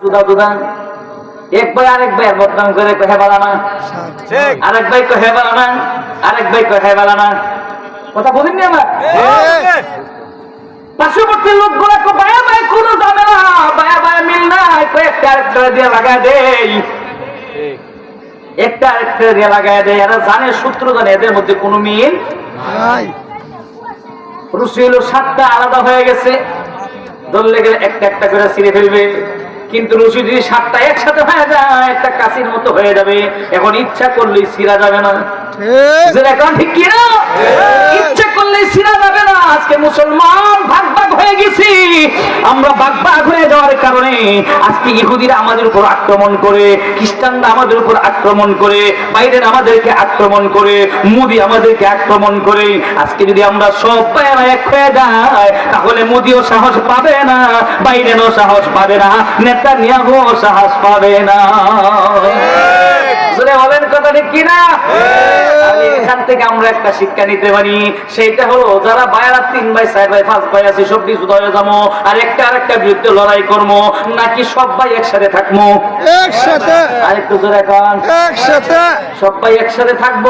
Duda Duda এক ভাই আরেক ভাই বদনাম করে কহে বালানা ঠিক। আরেক ভাই কহে বালানা আরেক ভাই কহে বালানা কথা বলেননি আমার পার্শ্ববর্তী লোকগুলো কো বায়া বায়া কোনো যাবে না বায়া বায়া মিল নাই। কয়েকটা আরেকটা দিয়ে লাগাই দেই। একটা আরেকটা দিয়ে লাগাই দেয় এরা জানে সূত্র জানে এদের মধ্যে কোনো মিল নাই। রুচি হলো সাতটা আলাদা হয়ে গেছে। ধরলে গেলে একটা একটা করে ছিঁড়ে ফেলবে। কিন্তু রুচি যদি সাতটা একসাথে হয়ে যায় একটা কাশির মতো হয়ে যাবে। এখন ইচ্ছা করলেই সিরা যাবে না। ঠিক। যেটা এখন ঠিক কি না ইচ্ছা করলেই ছিঁড়া যাবে না। আজকে মুসলমান ভাগ ভাগ হয়ে গেছি। আমরা ভাগ ভাগ হয়ে যাওয়ার কারণে আজকে ইহুদিরা আমাদের উপর আক্রমণ করে খ্রিস্টানরা আমাদের উপর আক্রমণ করে বাইরের আমাদেরকে আক্রমণ করে মোদি আমাদেরকে আক্রমণ করে। আজকে যদি আমরা সব বাইরে এক হয়ে যায় তাহলে মোদিও সাহস পাবে না বাইরেরও সাহস পাবে না নেতা নিয়াবো সাহস পাবে না। বলেন কথা ঠিক কিনা এখান থেকে আমরা একটা শিক্ষা নিতে পারি। সেটা হলো যারা বাইরা তিন ভাই চার ভাই পাঁচ ভাই আছে সব কিছু হয়ে যাব আর একটা আরেকটা বিরুদ্ধে লড়াই করব নাকি সব ভাই একসাথে থাকব? একসাথে। আরেকটু জোরে এখন একসাথে। সবাই একসাথে থাকব।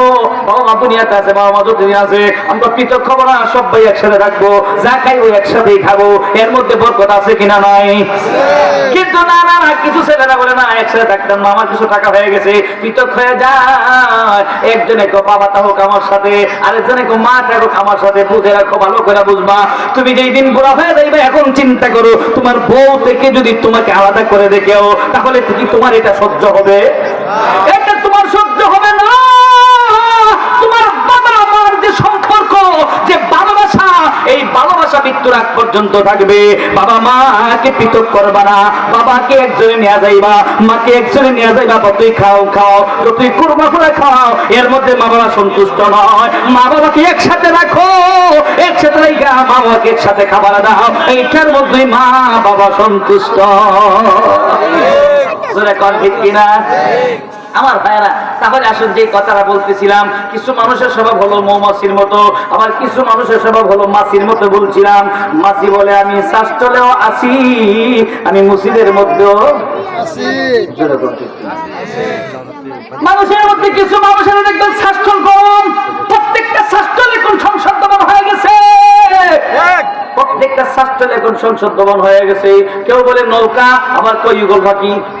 বাবা মা দুনিয়াতে আছে বাবা মা দুনিয়া আছে। আমরা পৃথক খাব না সবাই একসাথে থাকব। যা খাই ওই একসাথেই খাব। এর মধ্যে বরকত আছে কিনা নাই? কিন্তু না না কিছু ছেলেরা বলে না একসাথে থাকতাম না আমার কিছু টাকা হয়ে গেছে। পৃথক হয়ে যায় একজনে কো বাবা থাকুক আমার সাথে, আরেকজনে কো মা থাকুক আমার সাথে, বুঝে রাখো, ভালো করে বুঝবা। তুমি যেই দিন বুড়া হয়ে যাইবে, এখন চিন্তা করো, তোমার বউ থেকে যদি তোমাকে আলাদা করে দেখেও, তাহলে তুমি তোমার এটা সহ্য হবে এটা তোমার সহ্য হবে না তোমার বাবা মার যে সম্পর্ক যে ভালোবাসা এই ভালোবাসা মৃত্যুর আগ পর্যন্ত থাকবে। বাবা মাকে পৃথক করবা না। বাবাকে একজনে নিয়ে যাইবা মাকে একজনে নিয়ে যাইবা বা তুই খাও খাও তুই কুরমা করে খাও। এর মধ্যে মা বাবা সন্তুষ্ট নয়। মা বাবাকে একসাথে রাখো একসাথে রেখা মা বাবাকে একসাথে খাবার দাও। এইটার মধ্যে মা বাবা সন্তুষ্ট। ঠিক কিনা? আমার ভাইরা তাহলে আসুন যে কথাটা বলতেছিলাম কিছু মানুষের স্বভাব হলো মৌমাছির মতো আবার কিছু মানুষের স্বভাব হলো মাছির মতো বলছিলাম। মাছি বলে আমি শাস্তলেও আসি আমি মুসিদের মধ্যেও। মানুষের মধ্যে কিছু মানুষের দেখবেন স্বাস্থ্য কম প্রত্যেকটা স্বাস্থ্য এখন সংসদ হয়ে গেছে? প্রত্যেকটা স্বাস্থ্য এখন সংসদ হয়ে গেছে? কেউ বলে নৌকা আবার পাখি নজরে কর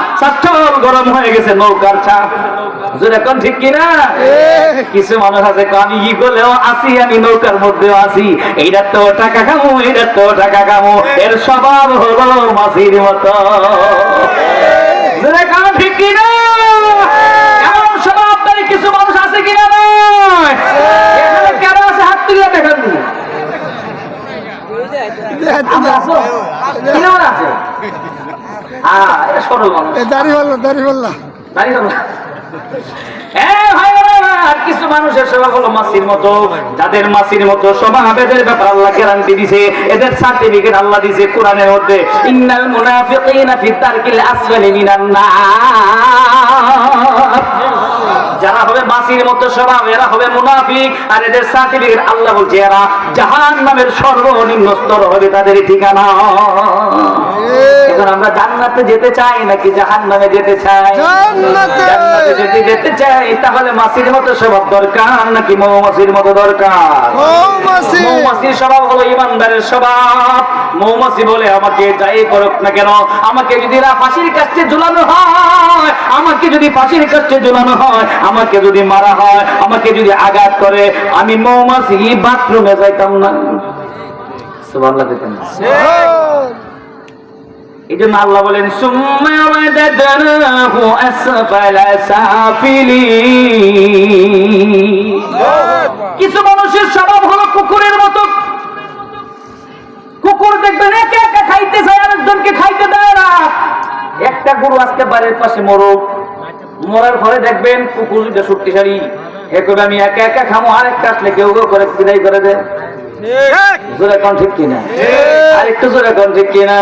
সাতল গরম হয়ে গেছে নৌকার ছা হুজুর এখন ঠিক কিনা? কিছু মানুষ আছে কো, আমি করলেও আছি আমি নৌকার মধ্যেও আছি এইটার তো টাকা খামো এইটার তো টাকা খামু এর স্বভাব হলো মাছির মতো। ঠিক কিনা এমন স্বভাবদারী কিছু মানুষ আছে কিনা নয় এখানে কেন আছে হাত তুলে দেখান আমরা আছো? কীরকম আছে? আহ, এটা সরল মানুষ। দাড়ি বলল দাড়ি বললা দাঁড়িয়ে থাকো। এ ভাইরা, আর কিছু মানুষের স্বভাব হলো মাসির মতো যাদের মাসির মতো স্বভাব এদের ব্যাপার আল্লাহ গ্যারান্টি দিছে এদের সার্টিফিকেট আল্লাহ দিছে কোরআনের মধ্যে ইন্নাল মুনাফিকিনা ফি দারকিল আসফালি মিনান নার যারা হবে মাসির মতো স্বভাব এরা হবে মুনাফিক আর এদের সার্টিফিকেট আল্লাহ বলছে এরা জাহান নামের সর্বনিম্ন স্তর হবে তাদের ঠিকানা। এখন আমরা জান্নাতে যেতে চাই নাকি জাহান নামে যেতে চাই? জান্নাতে। যদি যেতে চাই তাহলে মাসির মতো স্বভাব দরকার নাকি মৌমাছির মতো দরকার? মৌমাছি! মৌমাছির স্বভাব হলো ইমানদারের স্বভাব। মৌমাছি বলে আমাকে যাই করুক না কেন আমাকে যদি এরা ফাঁসির কাছে ঝুলানো হয় আমাকে যদি ফাঁসির কাছে ঝুলানো হয় আমাকে যদি মারা হয়, আমাকে যদি আঘাত করে, আমি মৌমাছি বাথরুমে যাইতাম না। কিছু মানুষের স্বভাব হলো কুকুরের মতো। কুকুর দেখবেন একা একা খাইতে চায়, আরেকজনকে খাইতে দেয় না। একটা গরু আজকে বাড়ির পাশে মরুক মরার পরে দেখবেন কুকুর যেটা শক্তিশালী। করে আমি একা একা খামো আরেকটা আসলে কেউ কেউ করে বিদায় করে দেয় জোরে কোন ঠিক কিনা? আর একটু জোরে কোন ঠিক কিনা?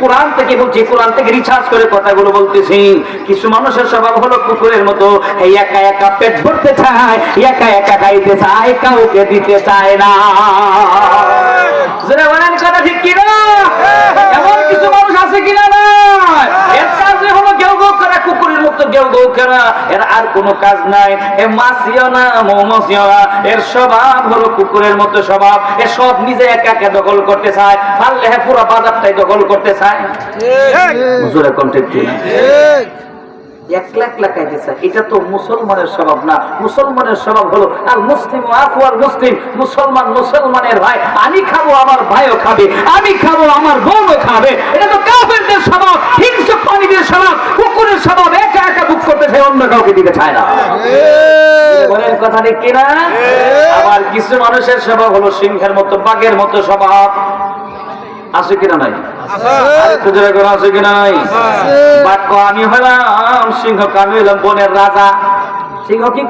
কোরআন থেকে বলছি কোরআন থেকে রিসার্চ করে কথাগুলো বলতেছি। কিছু মানুষের স্বভাব হলো কুকুরের মতো। এই একা একা পেট ভরতে চায় একা একা খাইতে চায় কাউকে দিতে চায় না। জোরে বলেন কথা ঠিক কিনা? এমন কিছু মানুষ আছে কিনা না এর কাজে হলো গেউ গেউ এর আর কোনো কাজ নাই। এ মাছিও না এর স্বভাব হলো কুকুরের মতো স্বভাব। এ সব নিজে একা একা দখল করতে চায়। পারলে হ্যাঁ পুরো বাজারটাই দখল করতে চায়। খাইতে চায় এটা তো মুসলমানের স্বভাব না। মুসলমানের স্বভাব হলো আর মুসলিম মুসলিম। মুসলমান মুসলমানের ভাই। আমি খাব আমার ভাইও খাবে। আমি খাব আমার বোনও খাবে। এটা তো কাফেরদের স্বভাব হিংসুক প্রাণীদের স্বভাব কুকুরের স্বভাব। একা একা বুক করতে চায় অন্য কাউকে দিতে চায় না। বলেন কথা ঠিক কিনা? আবার কিছু মানুষের স্বভাব হলো সিংহের মতো বাঘের মতো স্বভাব। আছে কিনা নাই? আছে কিনা নাই? বাক্য আমি হলাম সিংহ আমি হলাম বনের রাজা। সিংহ কি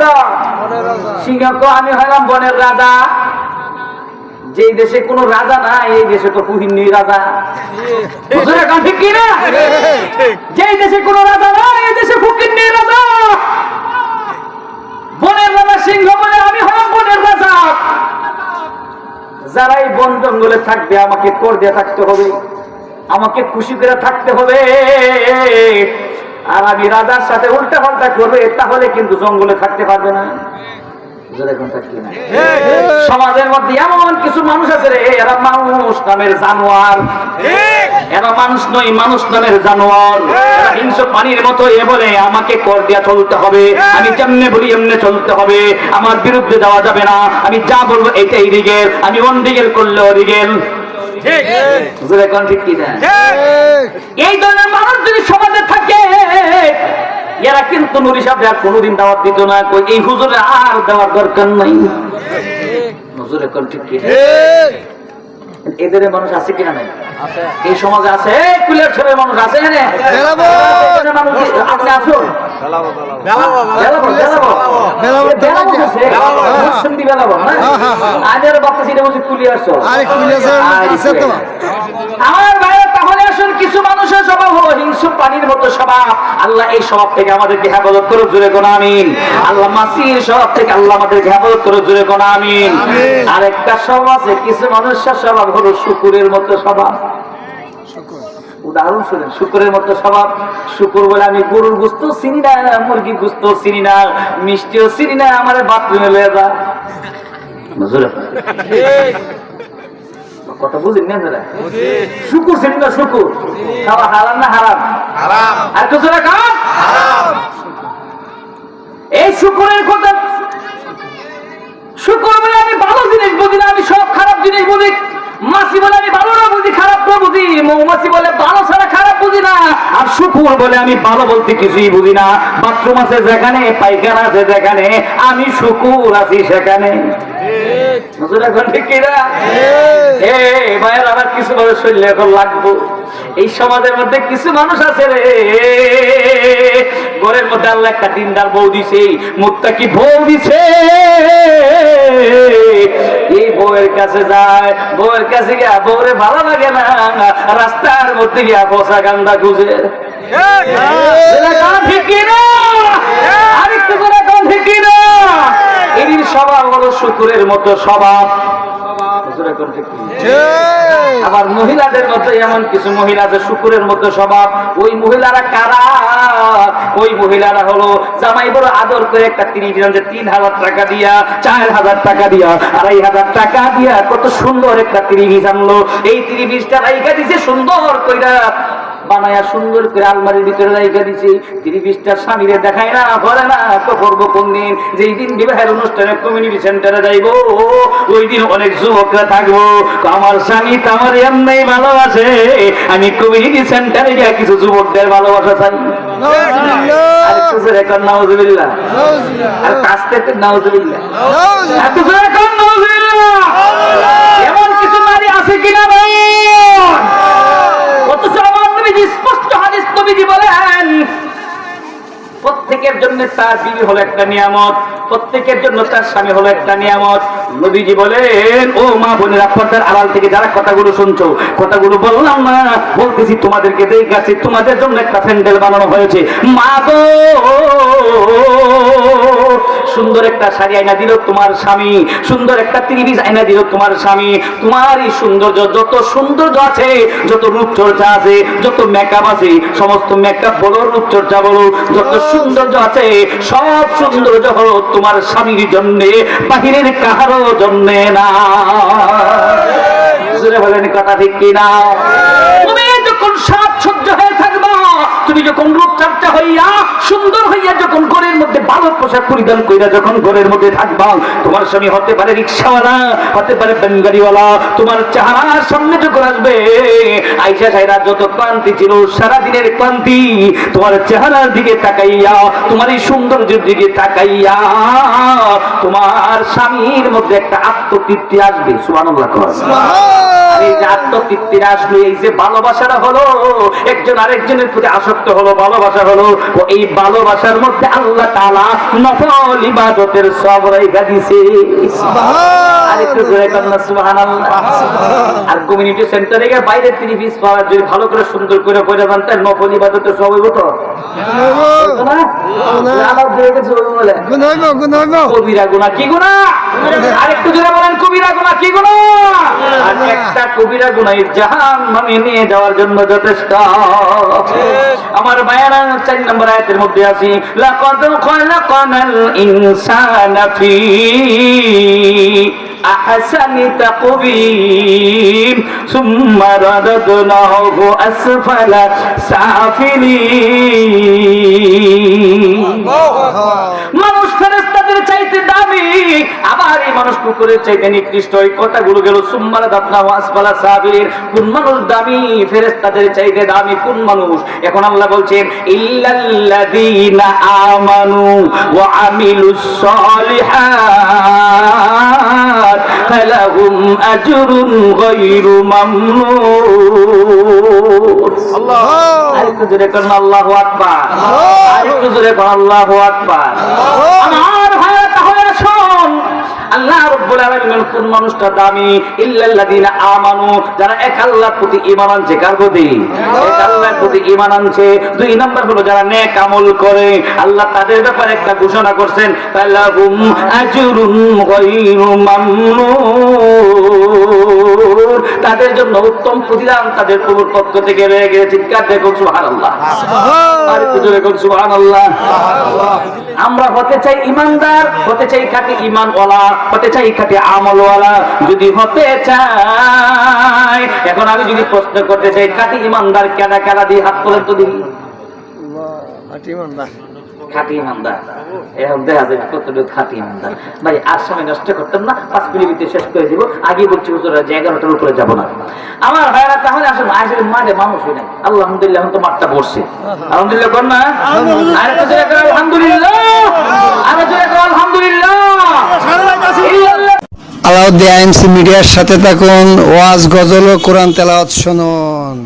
সিংহ আমি হলাম বনের রাজা। যেই দেশে কোনো রাজা না এই দেশে তো পুহিনী রাজা। ঠিক। না? দেশে কোনো রাজা না এই দেশে ফুকিন্নি রাজা। বনের রাজা সিংহ বলে আমি হলাম বনের রাজা। যারাই বন জঙ্গলে থাকবে আমাকে কর দিয়ে থাকতে হবে। আমাকে খুশি করে থাকতে হবে। আর আমি রাজার সাথে উল্টা পাল্টা করবে তাহলে কিন্তু জঙ্গলে থাকতে পারবে না? সমাজের মধ্যে এমন কিছু মানুষ আছে রে, এরা মানুষ নামের জানোয়ার। এরা মানুষ নয়, মানুষ নামের জানোয়ার। হিংস্র পানির মতো এ বলে, আমাকে কর দিয়া চলতে হবে। আমি যেমনে বলি এমনে চলতে হবে। আমার বিরুদ্ধে যাওয়া যাবে না। আমি যা বলব এটাই রিগেল। আমি অন রিগেল করলেও রিগেল। এই ধরনের মানুষ যদি সমাজে থাকে এরা কিন্তু নুরি সাহেব কোনোদিন দাওয়াত দিত না। এই হুজুরে আর দেওয়ার দরকার নাই। হুজুরে কোন? ঠিক। কি এদের মানুষ আছে কিনা নাই? এই সমাজে আছে? কুলের ছেলের মানুষ আছে। মানুষ আপনি আসুন। আমার তাহলে আসুন কিছু মানুষের স্বভাব পানির মতো স্বভাব। আল্লাহ এই স্বভাব থেকে আমাদেরকে হেফাজত করুক জুড়ে কোন আমিন। আল্লাহ মাসির স্বভাব থেকে আল্লাহ আমাদেরকে হেফাজত করুক জুড়ে কোন আমিন। আমিন। আরেকটা স্বভাব আছে কিছু মানুষের স্বভাব হলো শুকুরের মতো স্বভাব। উদাহরণ শুনেন শুকুরের মতো স্বভাব। শুকুর বলে আমি গরুর গুস্ত চিনি না মুরগির গুস্ত চিনি না মিষ্টিও চিনি না আমার বাথরুমে লয়ে যা। কথা বুঝেন না? শুকুর চিনি না শুকুর। খাওয়া হারাম না হারাম? আর কিছু না খান এই শুকুরের কথা শুকুর বলে আমি ভালো জিনিস বুঝি না আমি সব খারাপ জিনিস বুঝি। মাসি বলে আমি ভালো না বুঝি খারাপ না বুঝি? মৌমাছি বলে ভালো ছাড়া খারাপ বুঝি না। আর শুকুর বলে আমি ভালো বলতে কিছুই বুঝি না। বাথরুম আছে যেখানে পায়খানা আছে যেখানে আমি শুকুর আছি সেখানে। এখন ঠিক কি এ ভাইয়ের আবার কিছু ভাবে শৈল্য এখন লাগবো। এই সমাজের মধ্যে কিছু মানুষ আছে রে। ঘরের মধ্যে আল্লাহ একটা দিনদার বউ দিছে মুখটা কি বউ দিছে? এই বউয়ের কাছে যায়, বউয়ের কাছে গিয়া বউরে ভালো লাগে না, রাস্তার মধ্যে গিয়া খুঁজে। আরেকটু করে ঠিক শুকুরের মতো স্বভাব। হুজুরে কোন ঠিক আবার মহিলাদের মতো এমন কিছু মহিলা আছে শুকুরের মতো স্বভাব ওই মহিলারা কারা? ওই মহিলারা হলো জামাই বড় আদর করে একটা তিনি দিলেন যে তিন হাজার টাকা দিয়া চার হাজার টাকা দিয়া আড়াই হাজার টাকা দিয়া কত সুন্দর একটা তিরিশ আনলো। এই তিরিশটা রাইখা দিছে সুন্দর কইরা বানায়া সুন্দর করে আলমারির ভিতরে রাইখা দিছি। তিরিশটা স্বামীরে দেখায় না করে না তো করব কোন দিন? যেই দিন বিবাহের অনুষ্ঠানে কমিউনিটি সেন্টারে যাইবো ওই দিন অনেক যুবকরা থাকব। আমার স্বামী তো আমার এমনি ভালোবাসে আমি কমিউনিটি সেন্টারে গিয়ে কিছু যুবকদের ভালোবাসা চাই। আর কাছতে একটু নাউজুবিল্লাহ এত জোরে কর জন্য তার বিবি হলো একটা নিয়ামত, প্রত্যেকের জন্য তার স্বামী হলো একটা নিয়ামত। নবীজি বলেন, ও মা বোনেরা, পর্দার আড়াল থেকে যারা কথাগুলো শুনছো, কথাগুলো বললাম না, বলতেছি তোমাদেরকে দেখ আছি তোমাদের জন্য একটা প্যান্ডেল বানানো হয়েছে। মা গো! সুন্দর একটা শাড়ি আয়না দিল তোমার স্বামী সুন্দর একটা ত্রিভিজ আয়না দিল তোমার স্বামী। তোমার এই সৌন্দর্য যত সৌন্দর্য আছে যত রূপচর্চা আছে যত মেকআপ আছে সমস্ত মেকআপ বলো রূপচর্চা বলো যত সৌন্দর্য আছে সব সৌন্দর্য হলো তোমার স্বামীর জন্যে বাহিরের কাহারও জন্যে না। বলেন কথা ঠিক কিনা? তুমি যখন সাজসজ্জ হয়ে থাকবা তুমি যখন রূপচর্চা হইয়া সুন্দর হইয়া যখন ঘরের মধ্যে ভালো পোশাক পরিধান কইরা যখন ঘরের মধ্যে থাকবা তোমার স্বামী হতে পারে রিক্সাওয়ালা হতে পারে বেঙ্গারিওয়ালা তোমার চেহারার সামনে যখন আসবে আইসা সাইরা যত ক্লান্তি ছিল সারাদিনের ক্লান্তি তোমার চেহারার দিকে তাকাইয়া তোমার এই সৌন্দর্যের দিকে তাকাইয়া তোমার স্বামীর মধ্যে একটা আত্মতৃপ্তি আসবে। এই যে আত্মতৃপ্তির আসলো এই যে ভালোবাসাটা হলো একজন আরেকজনের প্রতি আসক্ত হলো ভালোবাসা হলো। এই ভালোবাসার মধ্যে আল্লাহ তাআলা নফল ইবাদতের সব রেখা দিছে আর কমিউনিটি সেন্টারে গিয়ে বাইরে তিনি যদি ভালো করে সুন্দর করে পড়ে জানতেন নফল ইবাদতের সব হইব তো? কবিরা গুণা কি গুণা আরেকটু জোরে বলেন কবিরা গুণা কি গুণা আর একটা কবিরা গুণা জাহান নামে নিয়ে যাওয়ার জন্য যথেষ্ট। আমার বায়ানা চার নম্বর আয়াতের মধ্যে আছি, লাকাদ খালাকানাল ইনসানা ফি আহসানি তাকবীম সুম্মা রাদাদনাহু আসফালা সাফিলিন. আল্লাহু দামি আবার এই মানুষ কুকুরের চাইতে নিকৃষ্ট। এই কথাগুলো গেল সুম্মালা দাপনা ওয়াসবালা সাবির। কোন মানুষ দামি? ফেরেস্তাদের চাইতে দামি কোন মানুষ? এখন আল্লাহ বলছেন ইল্লাল্লাযীনা আমানু ওয়া আমিলুস সালিহাত ফালাহুম আজরুন গায়রু মামনুন আল্লাহ আরেকটু জোরে করুন আল্লাহু আকবার। আরেকটু জোরে করুন আল্লাহু আকবার। আল্লাহ রাব্বুল আলামিন কোন মানুষটা দামি? ইল্লাল্লাযিনা আমানু যারা এক আল্লাহর প্রতি ঈমান আনছে কার প্রতি? এক আল্লাহর প্রতি ঈমান আনছে। দুই নাম্বার হলো যারা নেক আমল করে। আল্লাহ তাদের ব্যাপারে একটা ঘোষণা করছেন ফালাহুম আজরুন গায়রু মামনুন। তাদের জন্য উত্তম প্রতিদান তাদের প্রভুর পক্ষ থেকে রয়ে গেছে চিৎকার দেখুন আর একটু জোরে করুন সুবহানাল্লাহ। আমরা হতে চাই ইমানদার হতে চাই খাঁটি ইমানওয়ালা হতে চাই খাঁটি আমলওয়ালা। যদি হতে চাই এখন আমি যদি প্রশ্ন করতে চাই খাঁটি ইমানদার কেনা কেনা দিয়ে হাত তোলেন তো দিই ইমানদার। এখন দেখা যাবে কতটুকু ইমানদার। ভাই, আর সময় নষ্ট করতাম না, পাঁচ শেষ করে দিব। আগে বলছি, হুজুর যে এগারোটার উপরে যাব না। আমার ভাইরা, তাহলে আসলে আসলে মাঠে মানুষই নাই। আলহামদুলিল্লাহ, এখন তো মাঠটা পড়ছে আলহামদুলিল্লাহ কর না? আলহামদুলিল্লাহ। আলহামদুলিল্লাহ। আলাউদ্দিন আইএমসি মিডিয়ার সাথে থাকুন, ওয়াজ, গজল ও কোরআন তেলাওয়াত শুনুন।